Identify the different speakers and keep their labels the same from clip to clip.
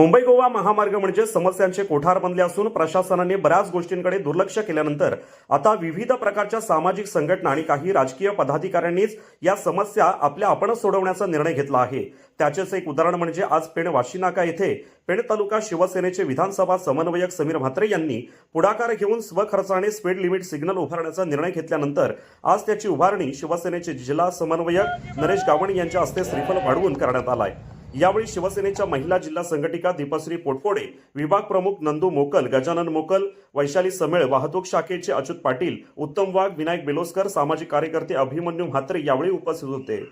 Speaker 1: मुंबई गोवा महामार्ग म्हणजे समस्यांचे कोठार बनले असून प्रशासनाने बऱ्याच गोष्टींकडे दुर्लक्ष केल्यानंतर आता विविध प्रकारच्या सामाजिक संघटना आणि काही राजकीय पदाधिकाऱ्यांनीच या समस्या आपल्या आपणच सोडवण्याचा निर्णय घेतला आहे. त्याचेच एक उदाहरण म्हणजे आज पेण वाशीनाका येथे पेण तालुका शिवसेनेचे विधानसभा समन्वयक समीर म्हात्रे यांनी पुढाकार घेऊन स्वखर्चाने स्पीड लिमिट सिग्नल उभारण्याचा निर्णय घेतल्यानंतर आज त्याची उभारणी शिवसेनेचे जिल्हा समन्वयक नरेश गावण यांच्या हस्ते श्रीफल वाढवून करण्यात आलाय. यावेळी शिवसेनेच्या महिला जिल्हा संघटिका दीपश्री पोटपोडे विभाग प्रमुख नंदू मोकल गजानन मोकल वैशाली समेळ वाहतूक शाखेचे अच्युत पाटील उत्तम वाघ विनायक बेलोस्कर सामाजिक कार्यकर्ते अभिमन्यू म्हात्रे यावेळी उपस्थित होते.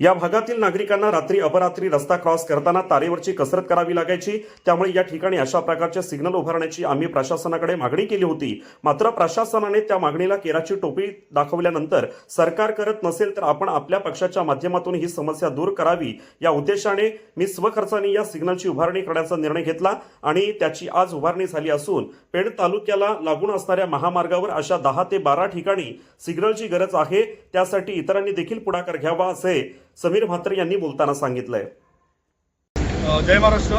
Speaker 1: या भागातील नागरिकांना रात्री अपरात्री रस्ता क्रॉस करताना तारेवरची कसरत करावी लागायची. त्यामुळे या ठिकाणी अशा प्रकारचे सिग्नल उभारण्याची आम्ही प्रशासनाकडे मागणी केली होती. मात्र प्रशासनाने त्या मागणीला केराची टोपी दाखवल्यानंतर सरकार करत नसेल तर आपण आपल्या पक्षाच्या माध्यमातून ही समस्या दूर करावी. या उद्देशाने मी स्वखर्चाने या सिग्नलची उभारणी करण्याचा निर्णय घेतला आणि त्याची आज उभारणी झाली असून पेण तालुक्याला लागून असणाऱ्या महामार्गावर अशा दहा ते बारा ठिकाणी सिग्नलची गरज आहे. त्यासाठी इतरांनी देखील पुढाकार घ्यावा असे समीर म्हात्रे यांनी बोलताना सांगितलंय.
Speaker 2: जय महाराष्ट्र.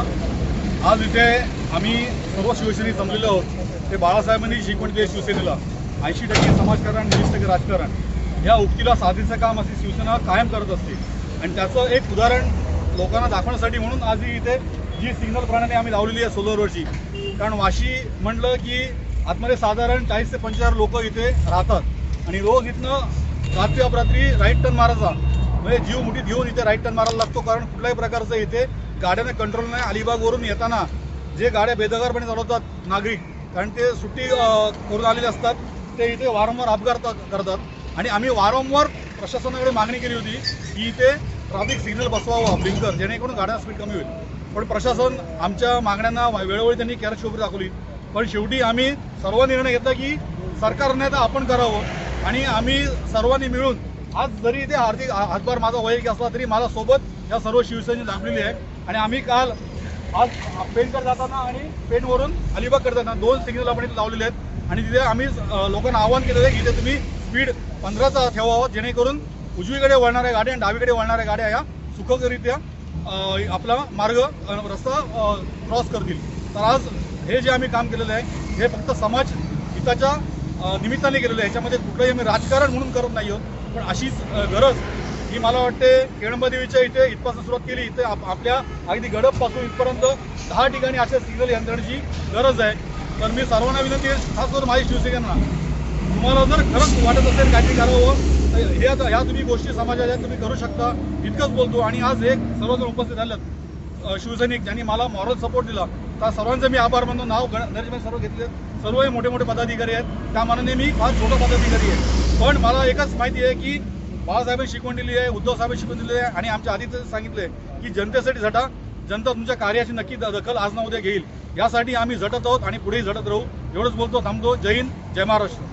Speaker 2: आज इथे आम्ही सर्व शिवसैनिक जमलेलो आहोत. ते बाळासाहेबांनी शिकवण दिली शिवसेनेला ऐंशी टक्के समाजकारण वीस टक्के राजकारण या उक्तीला साधीचं काम असे शिवसेना कायम करत असते. आणि त्याचं एक उदाहरण लोकांना दाखवण्यासाठी म्हणून आज ही इथे जी सिग्नल प्रणाली आम्ही लावलेली आहे सोलरवरची कारण वाशी म्हटलं की आतमध्ये साधारण चाळीस ते पंचेचाळीस लोक इथे राहतात. आणि रोज इथनं रात्री अपरात्री राईट टर्न मारायचा. म्हणजे जीव मुठीत घेऊन इथे राईट टर्न मारायला लागतो. कारण कुठल्याही प्रकारचं इथे गाड्यांना कंट्रोल नाही. अलिबागवरून येताना जे गाड्या बेदगारपणे चालवतात नागरिक कारण ते सुट्टी करून आलेले असतात ते इथे वारंवार अपघात करतात. आणि आम्ही वारंवार प्रशासनाकडे मागणी केली होती की इथे ट्रॅफिक सिग्नल बसवावा ब्लिंकर जेणेकरून गाड्या स्पीड कमी होईल. पण प्रशासन आमच्या मागण्यांना वेळोवेळी त्यांनी कॅरेट शोभरी दाखवली. पण शेवटी आम्ही सर्व निर्णय घेतला की सरकारने तर आपण करावं. आणि आम्ही सर्वांनी मिळून आज जरी इथे आर्थिक हातभार माझा वैयक्तिक असला तरी माझा सोबत या सर्व शिवसेने लाभलेली आहे. आणि आम्ही काल आज पेनकडे जाताना आणि पेनवरून अलिबागकडे जाताना दोन सिग्नल आपण इथे लावलेले आहेत. आणि तिथे आम्ही लोकांना आवाहन केलेलं आहे की इथे तुम्ही स्पीड पंधराचा ठेवावं जेणेकरून उजवीकडे वळणाऱ्या गाड्या आणि डावीकडे वळणाऱ्या गाड्या या सुखकरित्या आपला मार्ग रस्ता क्रॉस करतील. तर आज हे जे आम्ही काम केलेलं आहे हे फक्त समाज हिताच्या निमित्ताने केलेलं आहे. याच्यामध्ये कुठलंही आम्ही राजकारण म्हणून करत नाही आहोत. पण अशीच गरज ही मला वाटते केळंबदेवीच्या इथे इथपासून सुरुवात केली इथे आप- आपल्या अगदी गडपपासून इथपर्यंत दहा ठिकाणी अशा सिग्नल यंत्रणेची गरज आहे. तर मी सर्वांना विनंती आहे खास करून माझी शिवसेनेना तुम्हाला जर खरंच वाटत असेल काहीतरी करावं तर हे आता ह्या तुम्ही गोष्टी समाजाच्या तुम्ही करू शकता इतकंच बोलतो. आणि आज एक सर्वजण उपस्थित झालेत. शिवसैनिक ज्यांनी मला मॉरल सपोर्ट दिला त्या सर्वांचं मी आभार मानतो. नाव गण- सर्व घेतले सर्व हे मोठे मोठे पदाधिकारी आहेत. त्या मानाने मी फार छोटा पदाधिकारी आहे. पण मला एकच माहिती आहे की बाळासाहेबांनी शिकवण दिली आहे उद्धव साहेबांनी शिकवण दिली आहे आणि आमच्या आधीच सांगितले की जनतेसाठी झटा जनता तुमच्या कार्याची नक्की दखल आज ना उद्या घेईल. यासाठी आम्ही झटत आहोत आणि पुढेही झटत राहू. एवढंच बोलतो थांबतो. जय हिंद जय महाराष्ट्र.